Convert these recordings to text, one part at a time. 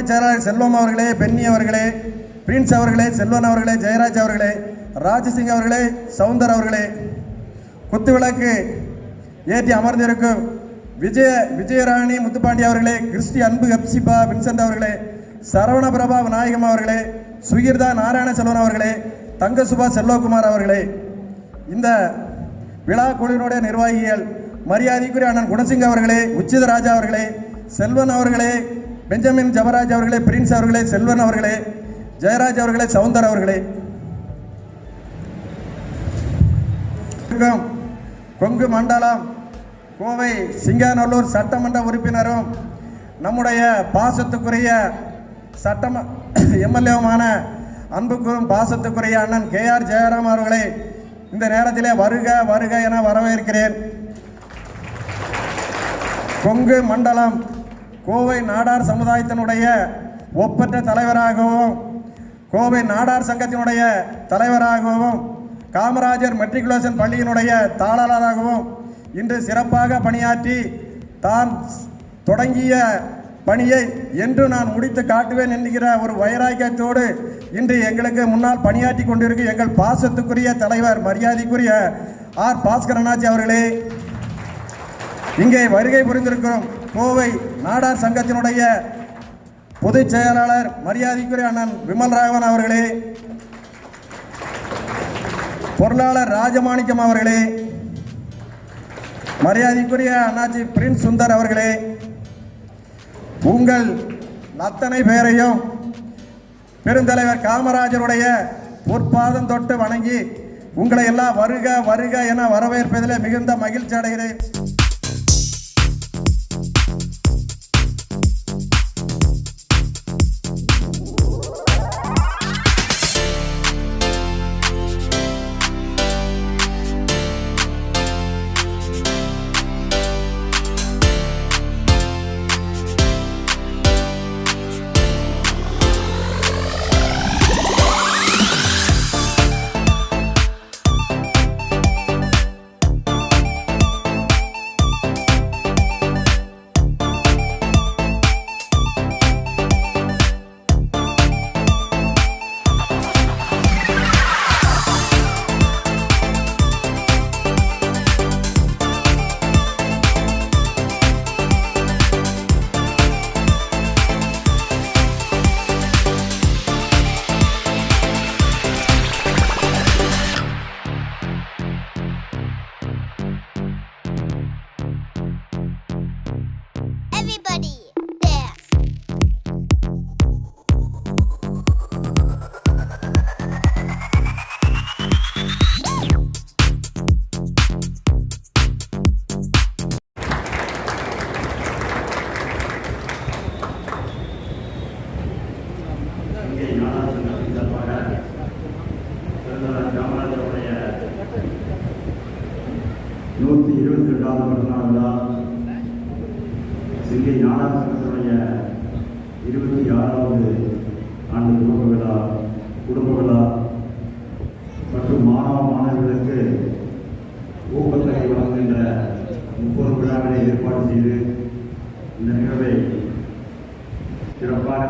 துணை செயலாளர் செல்வம் அவர்களே பென்னி அவர்களே பிரின்ஸ் அவர்களே செல்வன் அவர்களே ஜெயராஜ் அவர்களே ராஜசிங் அவர்களே சவுந்தர் அவர்களே. குத்துவிளக்கு ஏற்றி அமர்ந்திருக்கும் விஜய விஜயராணி முத்துப்பாண்டி அவர்களே கிறிஸ்டி அன்பு ஹப்சிபா வின்சென்ட் அவர்களே சரவண பிரபா விநாயகம் அவர்களே சுகிர்தா நாராயண செல்வன் அவர்களே தங்கசுபா செல்வகுமார் அவர்களே. இந்த விழா குழுவினுடைய நிர்வாகிகள் மரியாதைக்குரிய அண்ணன் குணசிங் அவர்களே உச்சித ராஜா அவர்களே செல்வன் அவர்களே பெஞ்சமின் ஜவராஜ் அவர்களே பிரின்ஸ் அவர்களே செல்வன் அவர்களே ஜெயராஜ் அவர்களே சவுந்தர் அவர்களே. கொங்கு மண்டலம் கோவை சிங்காநல்லூர் சட்டமன்ற உறுப்பினரும் நம்முடைய பாசத்துக்குரிய சட்டம எம்எல்ஏவுமான அன்புக்கும் பாசத்துக்குரிய அண்ணன் கே ஆர் ஜெயராம் அவர்களை இந்த நேரத்திலே வருக வருக என வரவேற்கிறேன். கொங்கு மண்டலம் கோவை நாடார் சமுதாயத்தினுடைய ஒப்பற்ற தலைவராகவும் கோவை நாடார் சங்கத்தினுடைய தலைவராகவும் காமராஜர் மெட்ரிகுலேஷன் பள்ளியினுடைய தாளராகவும் இன்று சிறப்பாக பணியாற்றி தான் தொடங்கிய பணியை என்று நான் முடித்து காட்டுவேன் என்கிற ஒரு வைராக்கியத்தோடு இன்று எங்களுக்கு முன்னால் பணியாற்றி கொண்டிருக்கும் எங்கள் பாசத்துக்குரிய தலைவர் மரியாதைக்குரிய ஆர் பாஸ்கரனாச்சி அவர்களே. இங்கே வருகை புரிந்திருக்கிறோம். கோவை நாடார் சங்கத்தினுடைய பொதுச் செயலாளர் மரியாதைக்குரிய அண்ணன் விமல் ராகவன் அவர்களே பொருளாளர் ராஜமாணிக்கம் அவர்களே மரியாதைக்குரிய அண்ணாச்சி பிரின்ஸ் சுந்தர் அவர்களே உங்கள் அத்தனை பேரையும் பெருந்தலைவர் காமராஜருடைய பொற்பாதம் தொட்டு வணங்கி உங்களை எல்லாம் வருக வருக என வரவேற்பதில் மிகுந்த மகிழ்ச்சி அடைகிறேன்.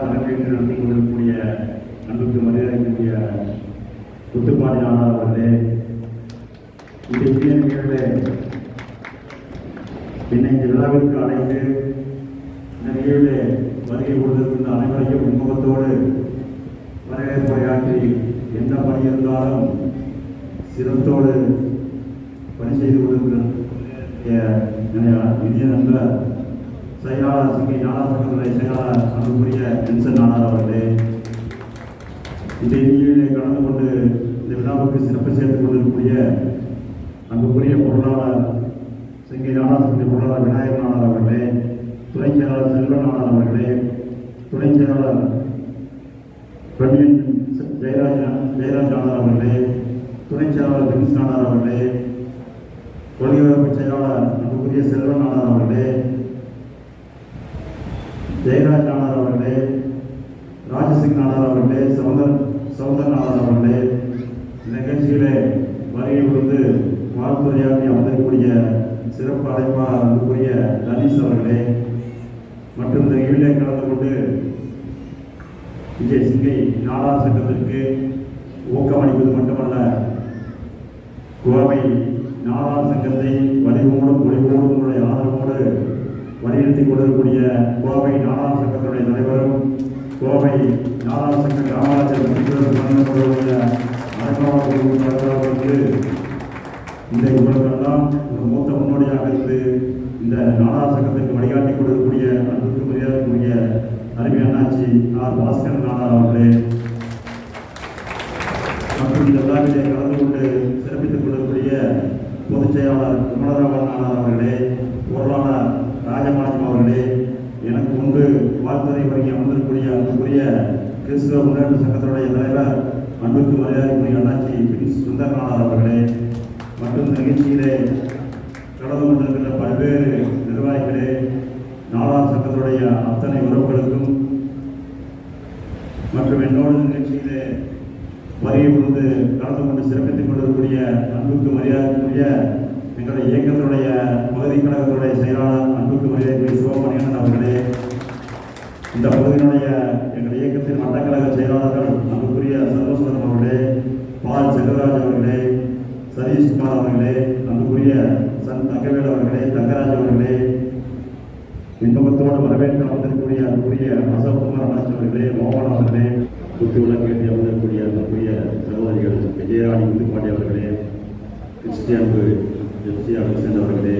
சிறப்பாக தலைமையேற்று நடத்தி கொண்டிருக்கக்கூடிய அன்புக்கு மரியாதைக்குரிய குத்துப்பாடி ஆனார் அவர்களே இந்த இனிய நிகழ்வு என்னை இந்த விழாவிற்கு அழைத்து இந்த நிகழ்வு வருகை கொடுத்திருக்கின்ற அனைவரையும் உண்முகத்தோடு வரவேற்புரையாற்றி எந்த பணி இருந்தாலும் சிரத்தோடு பணி செய்து கொடுக்கிற இனிய நண்பர் செயலாளர் சிங்கை ஞானாசங்கத்துறை செயலாளர் அன்புக்குரிய வின்சன் நாடார் அவர்களே இந்த நிகழ்ச்சியிலே கலந்து கொண்டு இந்த விழாவுக்கு சிறப்பு சேர்த்துக் கொண்டிருக்கக்கூடிய அன்புக்குரிய பொருளாளர் சிங்கை ஞானாசங்கத்தை பொருளாளர் விநாயகர் நாடார் அவர்களே துணை செயலாளர் செல்வன் நாடார் அவர்களே துணை செயலாளர் பிரவீன் ஜெயராஜ் ஜெயராஜ் நாடார் அவர்களே துணை செயலாளர் பிரின்ஸ் நாடார் அவர்களே கொள்கை செயலாளர் அன்புக்குரிய செல்வன் நாடார் அவர்களே ஜெயராஜ் நாடார் அவர்களே ராஜசிங் நாடார் அவர்களே சௌந்தர் சௌந்தர் நாடார் அவர்களே நிகழ்ச்சியிலே வருகை கொடுத்து வாழ்த்துறையாற்றி அமர்ந்திருக்கக்கூடிய சிறப்பு அழைப்பாளர் அன்புக்குரிய லலிஸ் அவர்களே மற்றும் இந்த நிகழ்ச்சியை கலந்து கொண்டு விஜய் சிங்கை நாடார் சங்கத்திற்கு ஊக்கமளிப்பது மட்டுமல்ல கோவை நாடார் சங்கத்தை வடிவோடும் பொலிவோடும் உங்களுடைய ஆதரவோடு வலியுறுத்தி கொண்டிருக்கூடிய கோவை நாடார் சங்கத்தினுடைய தலைவரும் கோவை நாடார் சங்க காமராஜர் வழங்கப்படுவதில் அரசாங்க இந்த இவர்களெல்லாம் ஒரு மூத்த முன்னோடியாக இருந்து இந்த நாடார் சங்கத்திற்கு வழிகாட்டி கொடுக்கக்கூடிய அன்புக்கு மரியாதைக்குரிய அருமை அண்ணாச்சி ஆர் பாஸ்கர் நாடார் அவர்களே. மற்றும் இந்த விழாவிலே கலந்து கொண்டு சிறப்பித்துக் கொள்ளக்கூடிய பொதுச் செயலாளர் விமலராமன் நாடார் அவர்களே. பொருளாளர் ராஜமாணிக்கம் அவர்களே எனக்கு முன்பு வாழ்த்துறை வழங்கி அமர்ந்திருக்கக்கூடிய அன்புக்குரிய கிறிஸ்துவ முன்னேற்ற சங்கத்தினுடைய தலைவர் அன்புக்கு மரியாதைக்குரிய அண்ணாச்சி பின் சுந்தரநாதர் அவர்களே மற்றும் நிகழ்ச்சியிலே கடந்து கொண்டிருக்கின்ற பல்வேறு நிர்வாகிகளே நாடார் சங்கத்தினுடைய அத்தனை உறவுகளுக்கும் மற்றும் என்னோடு நிகழ்ச்சியிலே வருகை பொழுது கலந்து கொண்டு சிறப்பித்துக் கொண்டிருக்கக்கூடிய அன்புக்கு மரியாதைக்குரிய எங்களுடைய இயக்கத்தினுடைய பகுதி கழகத்தினுடைய செயலாளர் அன்புக்கு மரியாதைக்குரிய சிவமணியன் அவர்களே இந்த பகுதியினுடைய எங்கள் இயக்கத்தின் வட்டக்கழக செயலாளர்கள் அன்புக்குரிய சர்வசுந்தரம் அவர்களே பால் செல்வராஜ் அவர்களே சதீஷ்குமார் அவர்களே அன்புக்குரிய சன் தங்கவேல் அவர்களே தங்கராஜ் அவர்களே இன்பத்தோடு வரவேற்க அமர்ந்திருக்கக்கூடிய அன்புக்குரிய அசோக்குமார் அண்ணாச்சி அவர்களே மோகன் அவர்களே குத்து விளக்கேற்றி அமர்ந்திருக்கக்கூடிய அன்புக்குரிய சகோதரிகள் விஜயராணி முத்துப்பாண்டி அவர்களே கிறிஸ்டியன்பு ஜோசி அபிசன் அவர்களே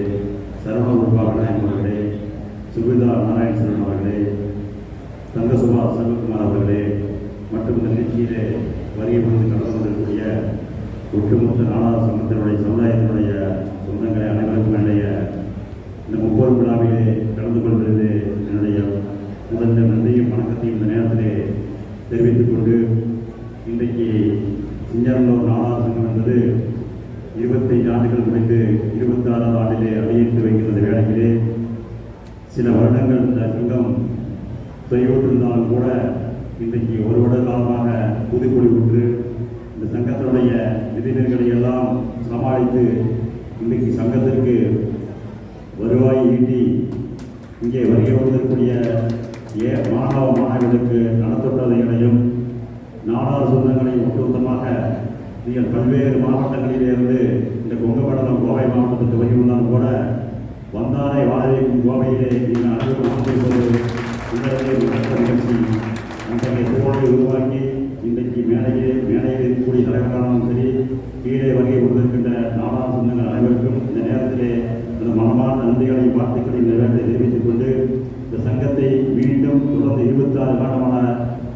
சரவண உருவாகநாயகம் அவர்களே சுபிதா நாராயணசரன் அவர்களே தங்கசுபா செல்வகுமார் அவர்களே மற்றும் இந்த நிகழ்ச்சியிலே வருகை புரிந்து கலந்து கொண்டிருக்கக்கூடிய ஒட்டுமொத்த நாடார் சங்கத்தினுடைய சமுதாயத்தினுடைய சொந்தங்களை அனைவருக்கும் என்னுடைய இந்த முப்பது விழாவிலே கலந்து கொள்வது என்னுடைய முதல்ல நன்றியும் வணக்கத்தையும் இந்த நேரத்திலே தெரிவித்துக் கொண்டு இன்றைக்கு சிங்கரனூர் நாடார் சங்கம் என்பது இருபத்தைந்து ஆண்டுகள் முடிந்து இருபத்தாறாவது ஆண்டிலே அடியெடுத்து வைக்கின்ற வேளையிலே சில வருடங்கள் இந்த சங்கம் செய்யப்பட்டிருந்தாலும் கூட இன்றைக்கு ஒரு வருட காலமாக புதுக்குழி விட்டு இந்த சங்கத்தினுடைய விதிநெறிகளை எல்லாம் சமாளித்து இன்றைக்கு சங்கத்திற்கு வருவாய் ஈட்டி இங்கே வருகை வந்திருக்கக்கூடிய ஏ மாணவ மாணவிகளுக்கு நலத்தொட்டதைகளையும் நாடார் சொந்தங்களையும் ஒட்டுமொத்தமாக நீங்கள் பல்வேறு மாவட்டங்களிலிருந்து இந்த கொங்கப்படலம் கோவை மாவட்டத்துக்கு வருகிறாலும் கூட வந்தாரை வாழ வைக்கும் கோவையிலே நீங்கள் அனைவரும் வாழ்ந்திருப்பது உங்களது நடத்த நிகழ்ச்சி அத்தகைய சூழலை உருவாக்கி இன்றைக்கு மேடையே மேடையில் இருக்கக்கூடிய தலைவரானாலும் சரி கீழே வருகை கொண்டிருக்கின்ற நாடார் சொந்தங்கள் அனைவருக்கும் இந்த நேரத்திலே அந்த மனமான நன்றிகளையும் வாழ்த்துக்களையும் இந்த நேரத்தை தெரிவித்துக் கொண்டு இந்த சங்கத்தை மீண்டும் தொடர்ந்து இருபத்தாறு காலமான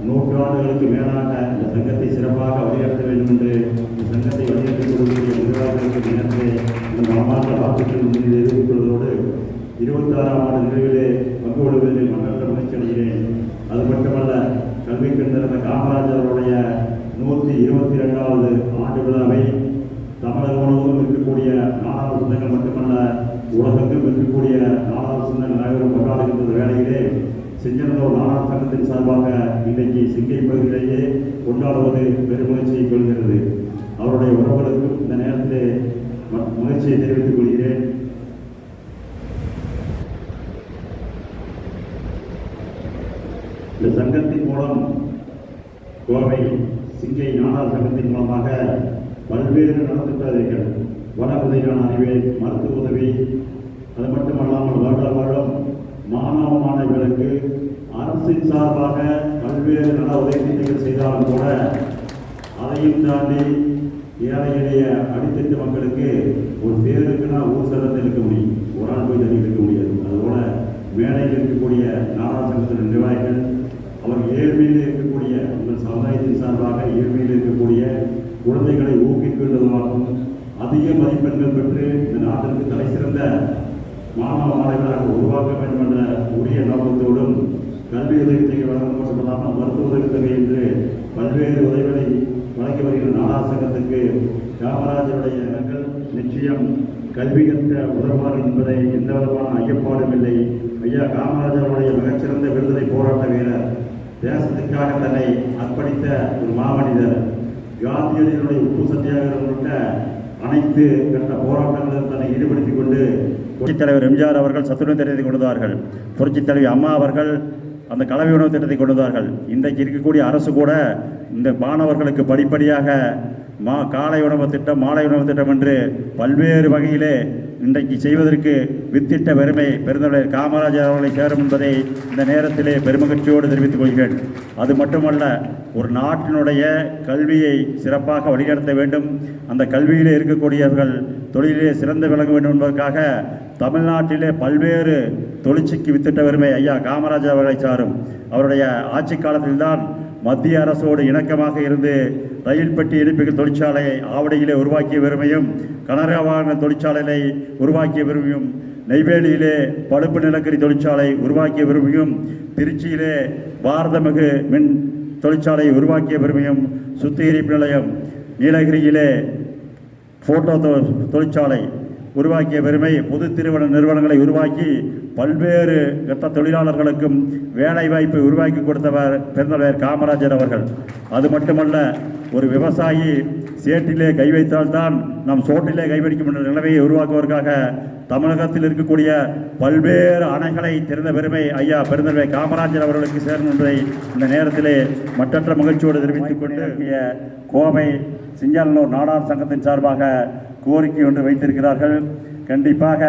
நூற்றாண்டுகளுக்கு மேலாக இந்த சங்கத்தை சிறப்பாக வழிநடத்த வேண்டும் என்று இந்த சங்கத்தை வழிநடத்திக் கொள்ளக்கூடிய நிர்வாகிகளுக்கு இந்த நேரத்திலே இந்த மனமான வாழ்த்துக்கள் முன்னிலை தெரிவித்துக் கொள்வதோடு இருபத்தாறாம் ஆண்டு நிறைவிலே பங்கு கொள்வதில் மற்ற முயற்சி அடைகிறேன் அது மட்டுமல்ல கல்வி கண்டிருந்த காமராஜர் அவருடைய நூற்றி இருபத்தி ரெண்டாவது ஆண்டு விழாவை தமிழகம் முழுவதும் இருக்கக்கூடிய நாடாளு சொந்தங்கள் மட்டுமல்ல உலகெங்கும் இருக்கக்கூடிய நாடாளு சொந்தங்கள் அனைவரும் கொண்டாடுகின்ற வேளையிலே செஞ்சனூர் நாடார் சங்கத்தின் சார்பாக இன்றைக்கு சிங்கை பகுதியிலேயே கொண்டாடுவது பெருமகிழ்ச்சியை கொள்கிறது. அவருடைய உறவுகளுக்கும் இந்த நேரத்திலே மகிழ்ச்சியை தெரிவித்துக் கொள்கிறேன். இந்த சங்கத்தின் மூலம் கோவை சிங்கை நாடார் சங்கத்தின் மூலமாக பல்வேறு நலத்திட்டங்கள் வன உதவியான அறிவை மருத்துவ உதவி அது மட்டுமல்லாமல் வருட வருடம் மாணவ மாணவிகளுக்கு அரசின் சார்பாக பல்வேறு செய்தாலும் கூட அதையும் தாண்டி ஏழை எளிய அடித்தட்டு மக்களுக்கு ஒரு தேர்வுக்குன்னா ஊர் சதத்தை இருக்க முடியும். ஒரு ஆள் போய் தண்ணி இருக்க முடியாது. அதுபோல மேடையில் இருக்கக்கூடிய நாடார் சங்கத்தின் நிர்வாகிகள் அவர் ஏழ்மையில் இருக்கக்கூடிய உங்கள் சமுதாயத்தின் சார்பாக ஏழ்மையில் இருக்கக்கூடிய குழந்தைகளை ஊக்குவிக்கின்றதுமாகவும் அதிக மதிப்பெண்கள் பெற்று இந்த நாட்டிற்கு தலை சிறந்த மாணவ மாணவர்களாக உருவாக்க வேண்டும் என்ற உரிய நோக்கத்தோடும் கல்வி உதவித்தொகை வழங்க மட்டுமல்லாமல் மருத்துவ உதவித்தொகை என்று பல்வேறு உதவிகளை வழங்கி வருகிற நாடார் சங்கத்துக்கு காமராஜருடைய எண்ணங்கள் நிச்சயம் கல்வி கற்க உதவுவார் என்பதை எந்த விதமான ஐயப்பாடும் இல்லை. ஐயா காமராஜருடைய மிகச்சிறந்த விடுதலை போராட்ட வீரர். தேசத்துக்காக தன்னை அர்ப்பணித்த ஒரு மாமனிதர். காந்தியடிகளுடைய உப்பு சத்தியாகிரம் உள்ளிட்ட அனைத்து கட்ட போராட்டங்களில் தன்னை ஈடுபடுத்திக் கொண்டு புரட்சித் தலைவர் எம்ஜிஆர் அவர்கள் சத்துணவு தெரிவித்துக் கொடுத்தார்கள் புரட்சித் தலைவி அம்மா அவர்கள் அந்த கலவை உணவு திட்டத்தை கொண்டு வந்தார்கள். இன்றைக்கு இருக்கக்கூடிய அரசு கூட இந்த மாணவர்களுக்கு படிப்படியாக மா காலை உணவு திட்டம் மாலை உணவு திட்டம் என்று பல்வேறு வகையிலே இன்றைக்கு செய்வதற்கு வித்திட்ட பெருமை பெருந்தலைவர் காமராஜர் அவர்களை சேரும் என்பதை இந்த நேரத்திலே பெருமகிழ்ச்சியோடு தெரிவித்துக் கொள்கிறேன். அது மட்டுமல்ல ஒரு நாட்டினுடைய கல்வியை சிறப்பாக வழிநடத்த வேண்டும். அந்த கல்வியிலே இருக்கக்கூடியவர்கள் தொழிலிலே சிறந்து விளங்க வேண்டும் என்பதற்காக தமிழ்நாட்டிலே பல்வேறு தொழிற்சிக்கு வித்திட்டவருமே ஐயா காமராஜர் அவர்களை சாரும். அவருடைய ஆட்சி காலத்தில்தான் மத்திய அரசோடு இணக்கமாக இருந்து ரயில் பெட்டி இணைப்புகள் தொழிற்சாலையை ஆவடியிலே உருவாக்கிய பெருமையும் கனரக வாகன தொழிற்சாலையை உருவாக்கிய பெருமையும் நெய்வேலியிலே பழுப்பு நிலக்கரி தொழிற்சாலை உருவாக்கிய பெருமையும் திருச்சியிலே பாரதமிகு மின் தொழிற்சாலையை உருவாக்கிய பெருமையும் சுத்திகரிப்பு நிலையம் நீலகிரியிலே ஃபோட்டோ தொழிற்சாலை உருவாக்கிய பெருமை பொது திருவன நிறுவனங்களை உருவாக்கி பல்வேறு கட்ட தொழிலாளர்களுக்கும் வேலை வாய்ப்பை உருவாக்கி கொடுத்தவர் பெருந்தலைவர் காமராஜர் அவர்கள். அது மட்டுமல்ல ஒரு விவசாயி சேற்றிலே கை வைத்தால்தான் நம் சோற்றிலே கை என்ற நிலைமையை உருவாக்குவதற்காக தமிழகத்தில் இருக்கக்கூடிய பல்வேறு அணைகளை திறந்த பெருமை ஐயா பெருந்தலைவர் காமராஜர் அவர்களுக்கு சேரும் என்பதை இந்த நேரத்திலே மற்றற்ற மகிழ்ச்சியோடு தெரிவித்துக் கொண்டு கோவை சிங்கநல்லூர் நாடார் சங்கத்தின் சார்பாக கோரிக்கை ஒன்று வைத்திருக்கிறார்கள். கண்டிப்பாக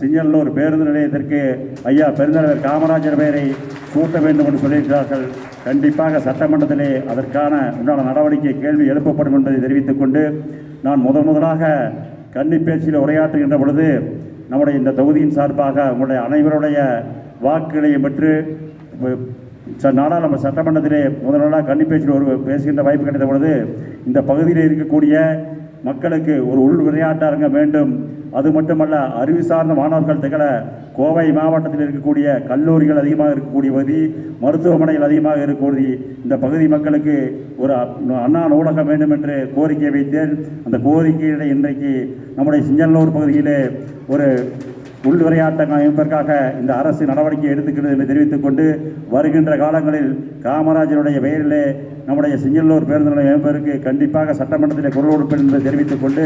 சிங்கல்லூர் பேருந்து நிலையத்திற்கு ஐயா பெருந்தலைவர் காமராஜர் பெயரை சூட்ட வேண்டும் என்று சொல்லியிருக்கிறார்கள். கண்டிப்பாக சட்டமன்றத்திலே அதற்கான உண்டான நடவடிக்கை கேள்வி எழுப்பப்படும் என்பதை தெரிவித்துக் கொண்டு நான் முதன் முதலாக கன்னி பேச்சில் உரையாற்றுகின்ற பொழுது நம்முடைய இந்த தொகுதியின் சார்பாக உங்களுடைய அனைவருடைய வாக்குகளையும் பெற்று ச- நாடாளுமன்ற சட்டமன்றத்திலே முதல்வராக கன்னி பேச்சில் ஒரு பேசுகின்ற வாய்ப்பு கிடைத்த பொழுது இந்த பகுதியில் இருக்கக்கூடிய மக்களுக்கு ஒரு உள் விளையாட்டரங்கம் வேண்டும். அது மட்டுமல்ல அறிவு சார்ந்த மாணவர்கள் திகழ கோவை மாவட்டத்தில் இருக்கக்கூடிய கல்லூரிகள் அதிகமாக இருக்கக்கூடிய பகுதி மருத்துவமனைகள் அதிகமாக இருக்கக்கூடிய இந்த பகுதி மக்களுக்கு ஒரு அ- அண்ணா நூலகம் வேண்டும் என்று கோரிக்கை வைத்தேன். அந்த கோரிக்கையிட இன்றைக்கு நம்முடைய சிஞ்சல்லூர் பகுதியிலே ஒரு உள் விளையாட்டங்கள் அமைப்பதற்காக இந்த அரசு நடவடிக்கை எடுத்துக்கிறது என்று தெரிவித்துக் கொண்டு வருகின்ற காலங்களில் காமராஜருடைய பெயரிலே நம்முடைய சிங்கல்லூர் பேருந்து நிலையம் அமைப்பதற்கு கண்டிப்பாக சட்டமன்றத்தில் குரல் கொடுப்பேன் என்பதை தெரிவித்துக் கொண்டு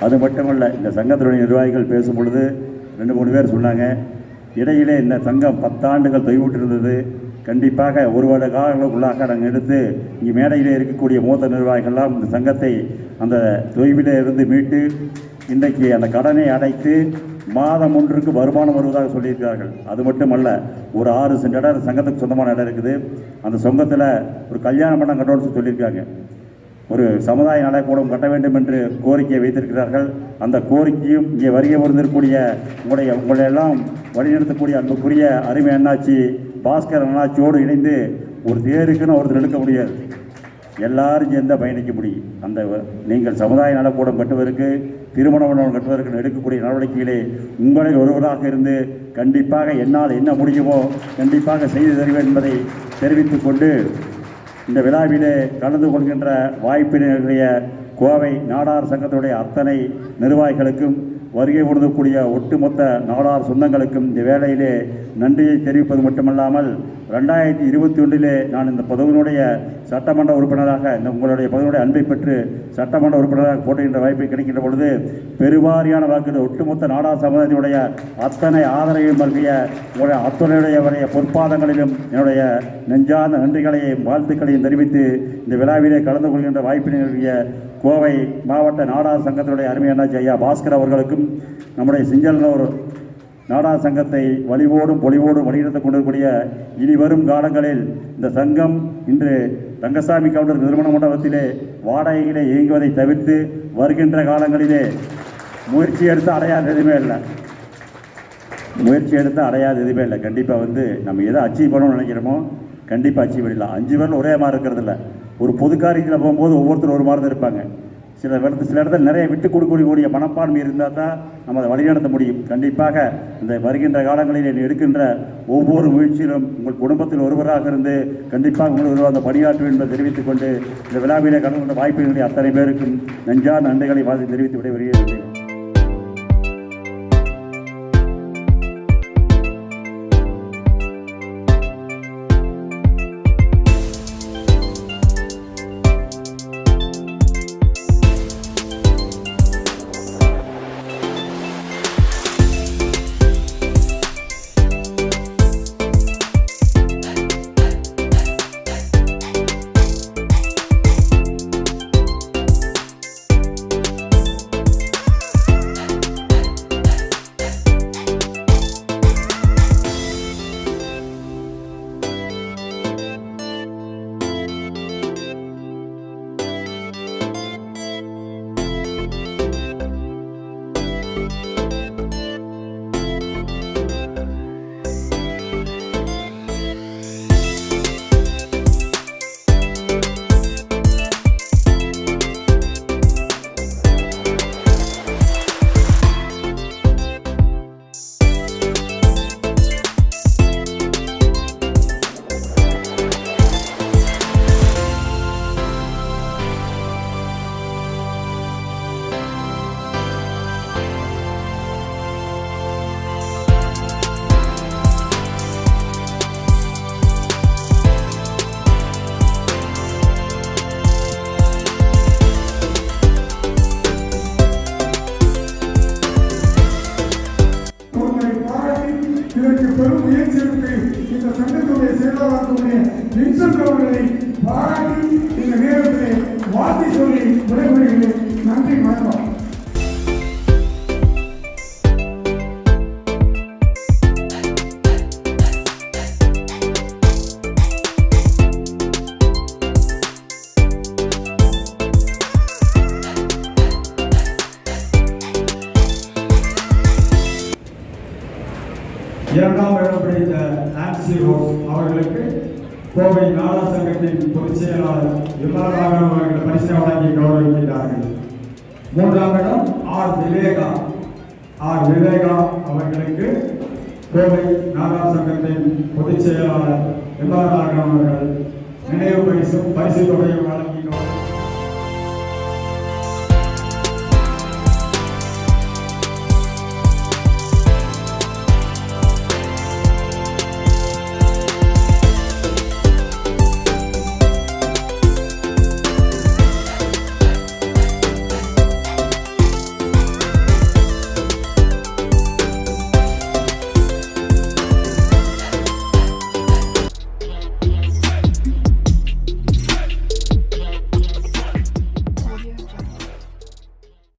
அது மட்டுமல்ல இந்த சங்கத்தினுடைய நிர்வாகிகள் பேசும் பொழுது ரெண்டு மூணு பேர் சொன்னாங்க இடையிலே இந்த சங்கம் பத்தாண்டுகள் தொய்விட்டிருந்தது கண்டிப்பாக ஒரு வருட காலங்களுக்குள்ளாக நாங்கள் எடுத்து இங்கே மேடையிலே இருக்கக்கூடிய மூத்த நிர்வாகிகள்லாம் இந்த சங்கத்தை அந்த தொய்விலே இருந்து மீட்டு இன்றைக்கு அந்த கடனை அடைத்து மாதம் ஒன்றுக்கு வருமானம் வருவதாக சொல்லியிருக்கிறார்கள். அது மட்டுமல்ல ஒரு ஆறு சென்ட் இடம் சங்கத்துக்கு சொந்தமான இடம் இருக்குது. அந்த சொந்தத்தில் ஒரு கல்யாண மண்டபம் கட்டணும்னு சொல்லியிருக்காங்க. ஒரு சமுதாய நலக்கூடம் கட்ட வேண்டும் என்று கோரிக்கையை வைத்திருக்கிறார்கள். அந்த கோரிக்கையும் இங்கே வருகை வந்திருக்கக்கூடிய உங்களுடைய உங்களை எல்லாம் வழிநடத்தக்கூடிய அன்புக்குரிய அருமை அண்ணாச்சி பாஸ்கர் அண்ணாச்சியோடு இணைந்து ஒரு தேருக்குன்னு ஒருத்தர் எடுக்க முடியாது. எல்லாரும் சேர்ந்து பயணிக்க முடியும். அந்த நீங்கள் சமுதாய நலக்கூடம் கட்டுவதற்கு திருமண உணவு கட்டுவதற்கு எடுக்கக்கூடிய நடவடிக்கைகளே உங்களில் ஒருவராக இருந்து கண்டிப்பாக என்னால் என்ன முடியுமோ கண்டிப்பாக செய்து தருவேன் என்பதை தெரிவித்துக் கொண்டு இந்த விழாவிலே கலந்து கொள்கின்ற வாய்ப்பினுடைய கோவை நாடார் சங்கத்துடைய அத்தனை நிர்வாகிகளுக்கும் வருகை கொடுக்கக்கூடிய ஒட்டுமொத்த நாடார் சொந்தங்களுக்கும் இந்த வேளையிலே நன்றியை தெரிவிப்பது மட்டுமல்லாமல் ரெண்டாயிரத்தி இருபத்தி ஒன்றிலே நான் இந்த பதவியினுடைய சட்டமன்ற உறுப்பினராக இந்த உங்களுடைய பதவியுடைய அன்பை பெற்று சட்டமன்ற உறுப்பினராக போட்டுகின்ற வாய்ப்பை கிடைக்கின்ற பொழுது பெருவாரியான வாக்குகள் ஒட்டுமொத்த நாடா சமுதாயத்தினுடைய அத்தனை ஆதரவையும் பற்றிய உங்களுடைய அத்துறையுடைய பொற்பாதங்களிலும் என்னுடைய நெஞ்சார்ந்த நன்றிகளையும் வாழ்த்துக்களையும் தெரிவித்து இந்த விழாவிலே கலந்து கொள்கின்ற வாய்ப்பினை கோவை மாவட்ட நாடா சங்கத்தினுடைய அருமையான ஐயா பாஸ்கர் அவர்களுக்கும் நம்முடைய சிங்கல்னூர் நாடா சங்கத்தை வலிவோடும் பொலிவோடும் வழிநடத்திக் கொண்டிருக்கூடிய இனி வரும் காலங்களில் இந்த சங்கம் இன்று ரங்கசாமி கவுண்டர் திருமண மண்டபத்திலே வாடகையிலே இயங்குவதை தவிர்த்து வருகின்ற காலங்களிலே முயற்சி எடுத்து அடையாத எதுவுமே இல்லை. முயற்சி எடுத்து அடையாத எதுவுமே இல்லை. கண்டிப்பாக வந்து நம்ம எதை அச்சீவ் பண்ணணும்னு நினைக்கிறோமோ கண்டிப்பாக அச்சீவ் பண்ணிடலாம். அஞ்சு பேரில் ஒரே மாதிரி இருக்கிறது இல்லை. ஒரு பொது காரியத்தில் போகும்போது ஒவ்வொருத்தரும் ஒரு மாதிரி தான் இருப்பாங்க. சில இடத்துல சில இடத்துல நிறைய விட்டு கொடுக்கக்கூடிய மனப்பான்மை இருந்தால் தான் நம்ம அதை வழிநடத்த முடியும். கண்டிப்பாக இந்த வருகின்ற காலங்களில் எடுக்கின்ற ஒவ்வொரு முயற்சியிலும் உங்கள் குடும்பத்தில் ஒருவராக இருந்து கண்டிப்பாக உங்கள் ஒருவர் அந்த பணியாற்றும் என்பதை தெரிவித்துக் கொண்டு இந்த விழாவிலே கலந்து கொண்ட வாய்ப்புகளை அத்தனை பேருக்கும் நெஞ்சார் நன்றிகளை வாழ்த்து தெரிவித்து விடைபெறுகிறேன். Whatever. வேளாண் சங்கத்தின் பொதுச் செயலாளர் எம்ஆர் அவர்கள் நினைவு பரிசு பரிசு தொகையும்